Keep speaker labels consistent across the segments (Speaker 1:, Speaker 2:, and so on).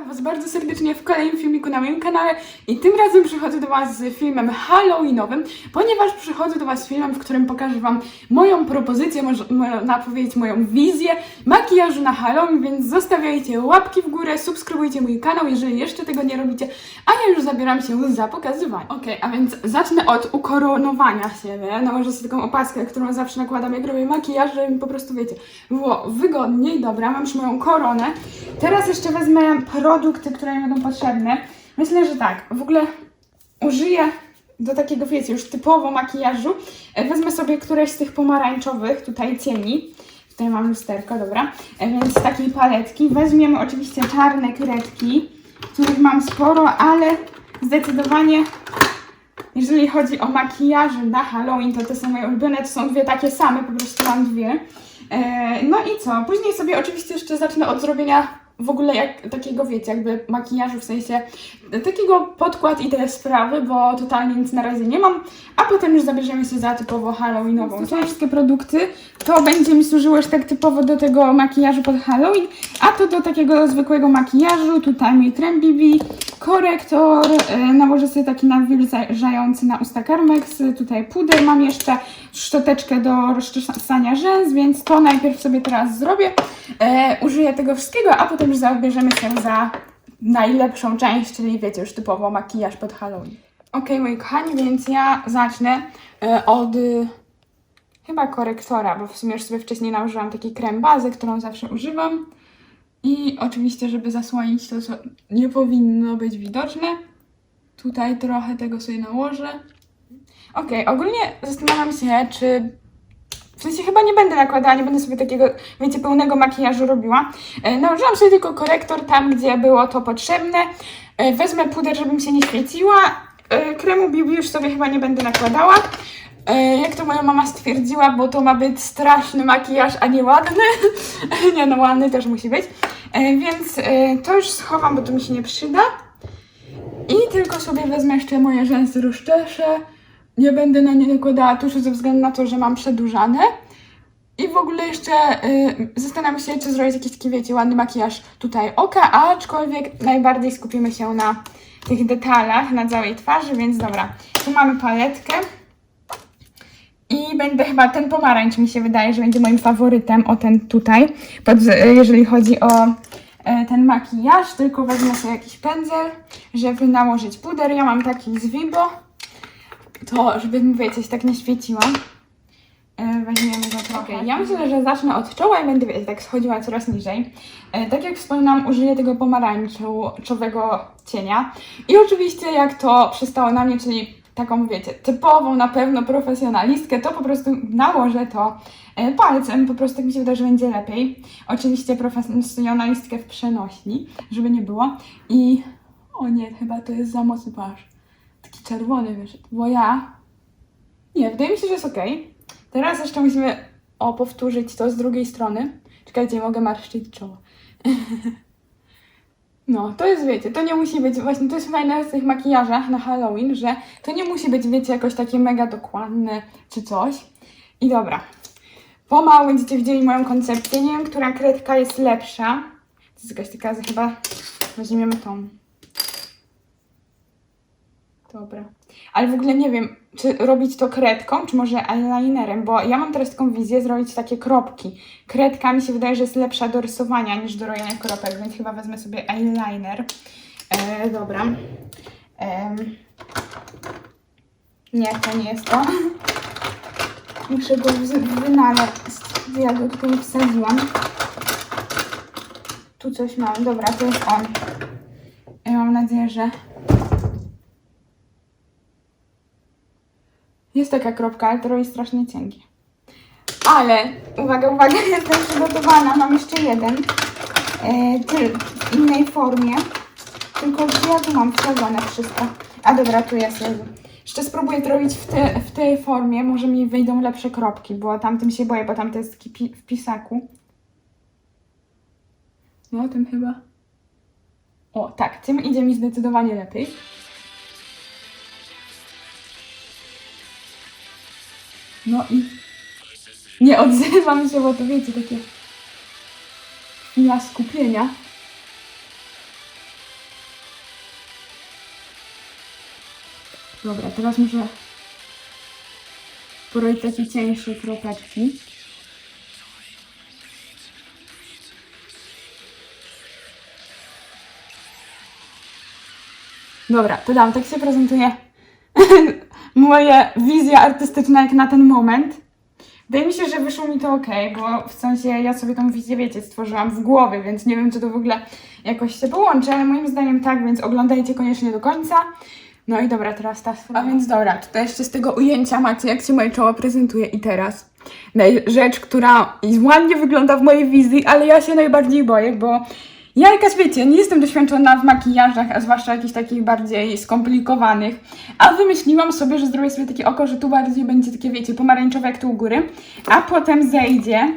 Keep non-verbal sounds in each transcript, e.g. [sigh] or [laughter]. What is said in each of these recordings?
Speaker 1: Witam Was bardzo serdecznie w kolejnym filmiku na moim kanale i tym razem przychodzę do Was z filmem Halloweenowym, ponieważ przychodzę do Was z filmem, w którym pokażę Wam moją propozycję, można powiedzieć moją wizję makijażu na Halloween, więc zostawiajcie łapki w górę, subskrybujcie mój kanał, jeżeli jeszcze tego nie robicie, a ja już zabieram się za pokazywanie. Okej, a więc zacznę od ukoronowania się, nie? Nałożę sobie taką opaskę, którą zawsze nakładam jak robię makijaż, żeby mi po prostu, wiecie, było wygodniej. Dobra, mam już moją koronę. Teraz jeszcze wezmę produkty, które mi będą potrzebne. Myślę, że tak, w ogóle użyję do takiego, wiecie, już typowo makijażu. E, Wezmę sobie któreś z tych pomarańczowych tutaj cieni. Tutaj mam lusterko, dobra. E, Więc z takiej paletki. Weźmiemy oczywiście czarne kredki, których mam sporo, ale zdecydowanie jeżeli chodzi o makijaże na Halloween, to te są moje ulubione, to są dwie takie same, po prostu mam dwie. E, no i co? Później sobie oczywiście jeszcze zacznę od zrobienia w ogóle jak takiego, wiecie, jakby makijażu, w sensie takiego podkład i te sprawy, bo totalnie nic na razie nie mam, a potem już zabierzemy się za typowo halloweenową. To wszystkie produkty, to będzie mi służyło już tak typowo do tego makijażu pod Halloween, a to do takiego zwykłego makijażu, tutaj mój krem BB, korektor, e, nałożę sobie taki nawilżający na usta Carmex, tutaj puder mam jeszcze, szczoteczkę do rozczesania rzęs, więc to najpierw sobie teraz zrobię, e, użyję tego wszystkiego, a potem już zabierzemy się za najlepszą część, czyli wiecie, już typowo makijaż pod Halloween. Okej, moi kochani, więc ja zacznę e, od y, chyba korektora, bo w sumie już sobie wcześniej nałożyłam taki krem bazę, którą zawsze używam. I oczywiście, żeby zasłonić to, co nie powinno być widoczne, tutaj trochę tego sobie nałożę. Okej, ogólnie zastanawiam się, czy w sensie chyba nie będę nakładała, nie będę sobie takiego, wiecie, pełnego makijażu robiła. E, nałożyłam sobie tylko korektor tam, gdzie było to potrzebne. E, wezmę puder, żebym się nie świeciła. E, kremu BB już sobie chyba nie będę nakładała. Jak to moja mama stwierdziła, bo to ma być straszny makijaż, a nie ładny. [laughs] nie no, ładny też musi być. Więc to już schowam, bo to mi się nie przyda. I tylko sobie wezmę jeszcze moje rzęsy rozczeszę. Nie będę na nie nakładała tuszu ze względu na to, że mam przedłużane. I w ogóle jeszcze y, zastanawiam się, czy zrobić jakiś taki, wiecie, ładny makijaż tutaj oka, aczkolwiek najbardziej skupimy się na tych detalach, na całej twarzy, więc dobra. Tu mamy paletkę. I będę chyba ten pomarańcz mi się wydaje, że będzie moim faworytem, o ten tutaj, pod, jeżeli chodzi o e, ten makijaż, tylko wezmę sobie jakiś pędzel, żeby nałożyć puder. Ja mam taki z Vibo, to żeby mi wiecie, się tak nie świeciła. E, Weźmiemy go trochę. Ja myślę, że zacznę od czoła i będę wiecie, tak schodziła coraz niżej. E, Tak jak wspominałam, użyję tego pomarańczowego cienia. I oczywiście jak to przystało na mnie, czyli taką wiecie, typową na pewno profesjonalistkę, to po prostu nałożę to e, palcem, po prostu tak mi się wydaje, że będzie lepiej. Oczywiście profesjonalistkę w przenośni, żeby nie było. I o nie, chyba to jest za mocny pasz. Czerwony wyszedł, bo ja... Nie, wydaje mi się, że jest ok. Teraz jeszcze musimy o powtórzyć to z drugiej strony. Czekajcie, mogę marszczyć czoło. [laughs] No, to jest, wiecie, to nie musi być, właśnie to jest fajne w tych makijażach na Halloween, że to nie musi być, wiecie, jakoś takie mega dokładne czy coś. I dobra, pomału będziecie widzieli moją koncepcję. Nie wiem, która kredka jest lepsza. To jest jakaś taka, chyba weźmiemy tą. Dobra. Ale w ogóle nie wiem, czy robić to kredką, czy może eyelinerem, bo ja mam teraz taką wizję zrobić takie kropki. Kredka mi się wydaje, że jest lepsza do rysowania niż do rojenia kropek, więc chyba wezmę sobie eyeliner. E, dobra. Em. Nie, to nie jest to. Muszę go wynaleźć. Ja go tutaj wsadziłam. Tu coś mam. Dobra, to jest on. Ja mam nadzieję, że Jest taka kropka, ale to robi strasznie cienkie. Ale, uwaga, uwaga, [laughs] jestem przygotowana. Mam jeszcze jeden. E, ty, w innej formie. Tylko gdzie ja tu mam wsadzone wszystko. A dobra, tu jest. Jeszcze spróbuję to robić w, te, w tej formie. Może mi wyjdą lepsze kropki, bo tamtym się boję, bo tam to jest w pisaku. No, tym chyba. O, tak, tym idzie mi zdecydowanie lepiej. No i nie odzywam się, bo to wiecie, takie chwila skupienia. Dobra, teraz muszę porobić takie cieńsze kropeczki. Dobra, to dam, tak się prezentuje [laughs] moje wizje artystyczne jak na ten moment. Wydaje mi się, że wyszło mi to ok, bo w sensie ja sobie tą wizję, wiecie, stworzyłam w głowie, więc nie wiem, czy to w ogóle jakoś się połączy, ale moim zdaniem tak, więc oglądajcie koniecznie do końca. No i dobra, teraz ta. A więc dobra, tutaj jeszcze z tego ujęcia macie, jak się moje czoło prezentuje i teraz. Rzecz, która ładnie wygląda w mojej wizji, ale ja się najbardziej boję, bo ja jakaś, wiecie, nie jestem doświadczona w makijażach, a zwłaszcza jakichś takich bardziej skomplikowanych, a wymyśliłam sobie, że zrobię sobie takie oko, że tu bardziej będzie takie, wiecie, pomarańczowe jak tu u góry, a potem zejdzie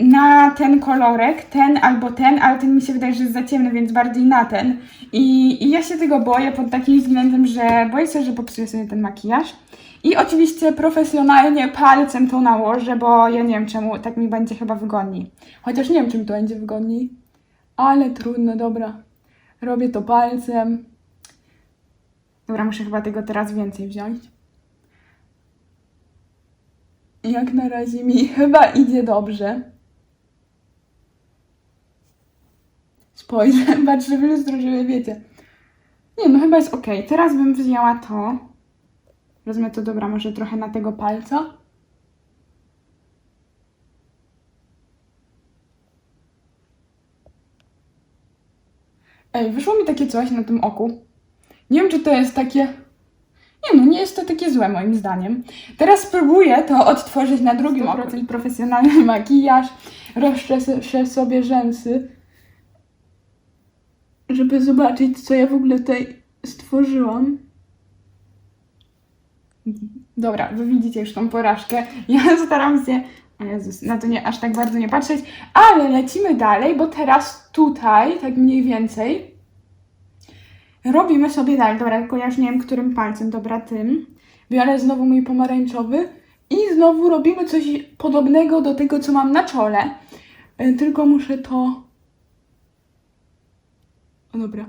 Speaker 1: na ten kolorek, ten albo ten, ale ten mi się wydaje, że jest za ciemny, więc bardziej na ten. I, I ja się tego boję pod takim względem, że boję się, że popsuję sobie ten makijaż. I oczywiście profesjonalnie palcem to nałożę, bo ja nie wiem czemu, tak mi będzie chyba wygodniej. Chociaż nie wiem, czym to będzie wygodniej. Ale trudno, dobra. Robię to palcem. Dobra, muszę chyba tego teraz więcej wziąć. Jak na razie mi [laughs] chyba idzie dobrze. Spojrzę, [laughs] patrzę w lustro, żeby wiecie. Nie, no chyba jest ok. Teraz bym wzięła to. Wezmę to, dobra, może trochę na tego palca. Ej, wyszło mi takie coś na tym oku. Nie wiem, czy to jest takie. Nie no, nie jest to takie złe moim zdaniem. Teraz spróbuję to odtworzyć na drugim oku. profesjonalny [laughs] makijaż. Rozczeszę sobie rzęsy, żeby zobaczyć, co ja w ogóle tutaj stworzyłam. Dobra, wy widzicie już tą porażkę. Ja staram się Jezus, na to nie aż tak bardzo nie patrzeć, ale lecimy dalej, bo teraz tutaj, tak mniej więcej, robimy sobie dalej. Dobra, tylko ja już nie wiem, którym palcem, dobra, tym. Biorę znowu mój pomarańczowy i znowu robimy coś podobnego do tego, co mam na czole. E, Tylko muszę to... O, dobra.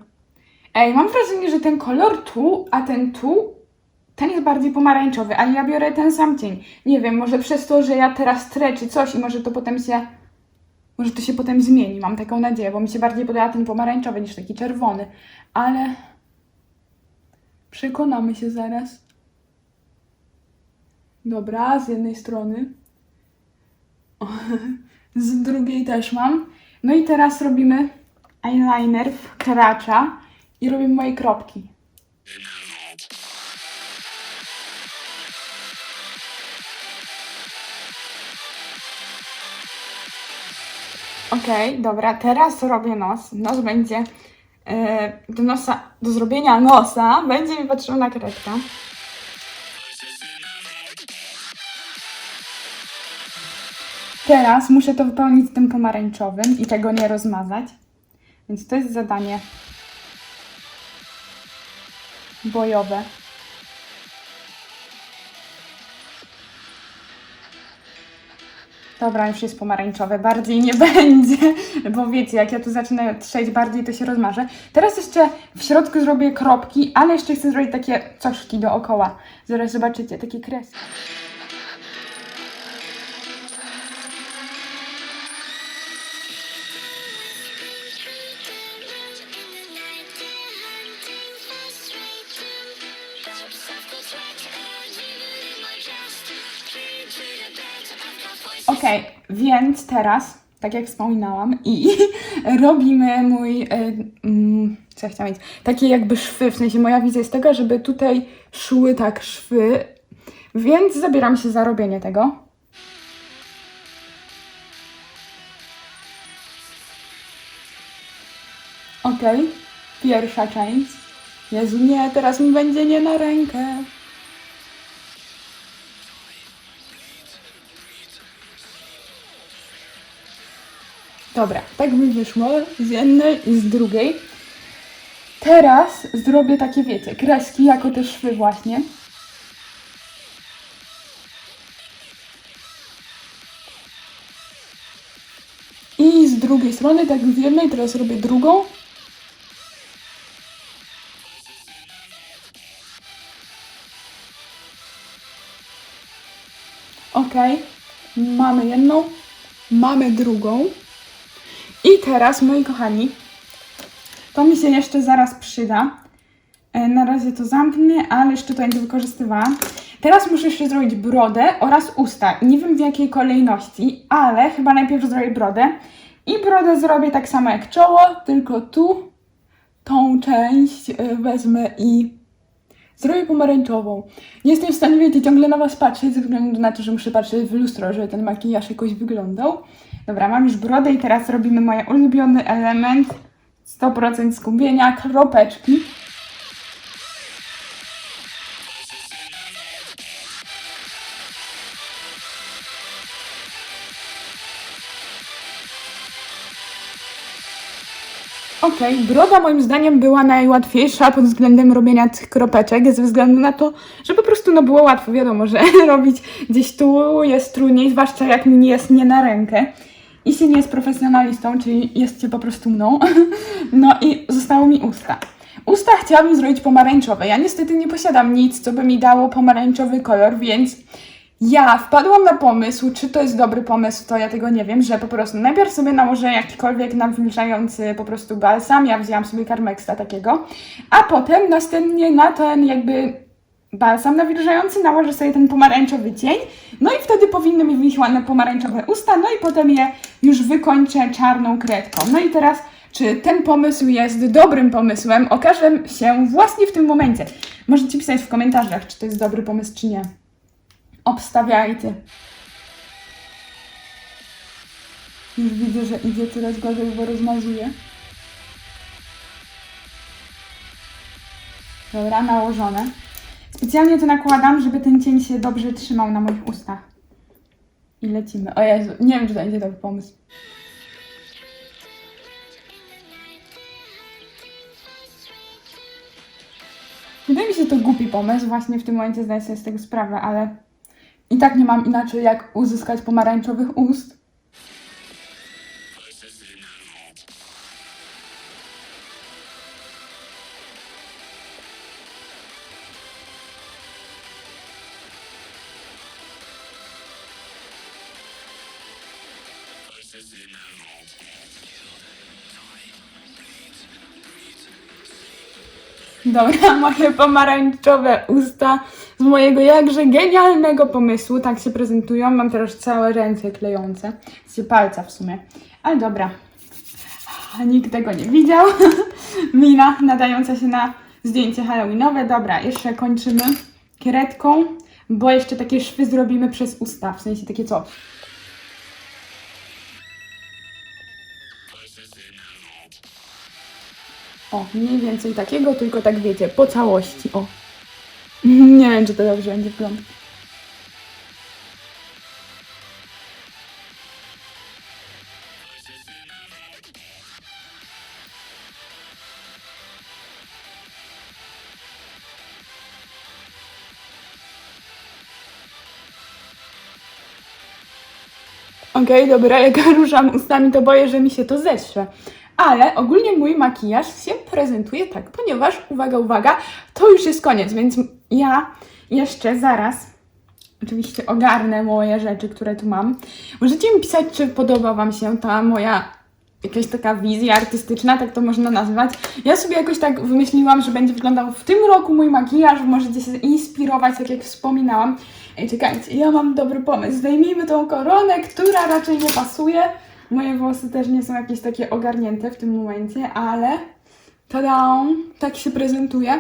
Speaker 1: Ej, mam wrażenie, że ten kolor tu, a ten tu, ten jest bardziej pomarańczowy, ale ja biorę ten sam cień. Nie wiem, może przez to, że ja teraz trę czy coś i może to potem się... Może to się potem zmieni, mam taką nadzieję, bo mi się bardziej podoba ten pomarańczowy niż taki czerwony. Ale... Przekonamy się zaraz. Dobra, z jednej strony. O, z drugiej też mam. No i teraz robimy eyeliner wkracza i robimy moje kropki. Okej, dobra, teraz robię nos. Nos będzie e, do nosa, do zrobienia nosa będzie mi potrzebna kredka. Teraz muszę to wypełnić tym pomarańczowym i tego nie rozmazać. Więc to jest zadanie bojowe. Dobra, już jest pomarańczowe, bardziej nie [laughs] będzie, bo wiecie, jak ja tu zacznę trzeć bardziej, to się rozmarzę. Teraz jeszcze w środku zrobię kropki, ale jeszcze chcę zrobić takie coszki dookoła. Zaraz zobaczycie, takie kreski. Okej, więc teraz, tak jak wspominałam, i [laughs] robimy mój, e, mm, co ja chciałam mieć, takie jakby szwy, w sensie moja wizja jest taka, żeby tutaj szły tak szwy, więc zabieram się za robienie tego. Okej, pierwsza część. Jezu, nie, teraz mi będzie nie na rękę. Dobra, tak mi wyszło z jednej i z drugiej. Teraz zrobię takie, wiecie, kreski jako te szwy właśnie. I z drugiej strony, tak z jednej, teraz robię drugą. Ok, mamy jedną, mamy drugą. I teraz, moi kochani, to mi się jeszcze zaraz przyda. E, Na razie to zamknę, ale jeszcze to będę wykorzystywała. Teraz muszę jeszcze zrobić brodę oraz usta. Nie wiem w jakiej kolejności, ale chyba najpierw zrobię brodę. I brodę zrobię tak samo jak czoło, tylko tu tą część e, wezmę i zrobię pomarańczową. Nie jestem w stanie, wiecie, ciągle na was patrzeć, ze względu na to, że muszę patrzeć w lustro, żeby ten makijaż jakoś wyglądał. Dobra, mam już brodę i teraz robimy mój ulubiony element. 100% skupienia, kropeczki. Okej, broda moim zdaniem była najłatwiejsza pod względem robienia tych kropeczek, ze względu na to, że po prostu no było łatwo, wiadomo, że [laughs] robić gdzieś tu jest trudniej, zwłaszcza jak mi jest nie na rękę i się nie jest profesjonalistą, czyli jesteście po prostu mną. [laughs] No i zostało mi usta. Usta chciałabym zrobić pomarańczowe. Ja niestety nie posiadam nic, co by mi dało pomarańczowy kolor, więc ja wpadłam na pomysł, czy to jest dobry pomysł, to ja tego nie wiem, że po prostu najpierw sobie nałożę jakikolwiek nawilżający po prostu balsam, ja wzięłam sobie Carmexa takiego, a potem następnie na ten jakby balsam nawilżający nałożę sobie ten pomarańczowy cień, no i wtedy powinny mi wyjść ładne pomarańczowe usta, no i potem je już wykończę czarną kredką. No i teraz, czy ten pomysł jest dobrym pomysłem, okaże się właśnie w tym momencie. Możecie pisać w komentarzach, czy to jest dobry pomysł, czy nie. Obstawiajcie. Już widzę, że idzie coraz gorzej, bo rozmazuje. Dobra, nałożone. Specjalnie to nakładam, żeby ten cień się dobrze trzymał na moich ustach. I lecimy. O Jezu, nie wiem, czy to będzie dobry pomysł. Wydaje mi się to głupi pomysł, właśnie w tym momencie zdaję sobie z tego sprawę, ale i tak nie mam inaczej jak uzyskać pomarańczowych ust. Dobra, [laughs] moje pomarańczowe usta z mojego jakże genialnego pomysłu. Tak się prezentują. Mam teraz całe ręce klejące. Z palca w sumie. Ale dobra. Nikt tego nie widział. [laughs] Mina nadająca się na zdjęcie halloweenowe. Dobra, jeszcze kończymy kieretką, bo jeszcze takie szwy zrobimy przez usta. W sensie takie co? O, mniej więcej takiego, tylko tak wiecie, po całości, o. [laughs] Nie wiem, czy to dobrze będzie wyglądać. Okej, dobra, [laughs] jak ruszam ustami, to boję, że mi się to ześle. Ale ogólnie mój makijaż się prezentuje tak, ponieważ, uwaga, uwaga, to już jest koniec, więc ja jeszcze zaraz oczywiście ogarnę moje rzeczy, które tu mam. Możecie mi pisać, czy podoba Wam się ta moja jakaś taka wizja artystyczna, tak to można nazwać. Ja sobie jakoś tak wymyśliłam, że będzie wyglądał w tym roku mój makijaż, możecie się inspirować, tak jak wspominałam. Ej, czekajcie, ja mam dobry pomysł. Zdejmijmy tą koronę, która raczej nie pasuje. Moje włosy też nie są jakieś takie ogarnięte w tym momencie, ale tada, tak się prezentuje.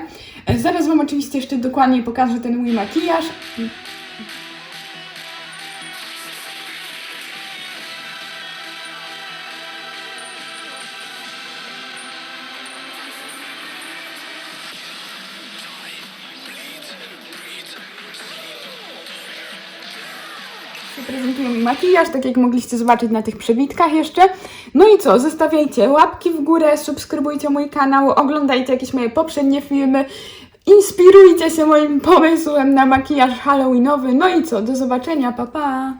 Speaker 1: Zaraz Wam oczywiście jeszcze dokładniej pokażę ten mój makijaż. Makijaż, tak jak mogliście zobaczyć na tych przebitkach jeszcze. No i co, zostawiajcie łapki w górę, subskrybujcie mój kanał, oglądajcie jakieś moje poprzednie filmy, inspirujcie się moim pomysłem na makijaż halloweenowy. No i co, do zobaczenia, pa pa!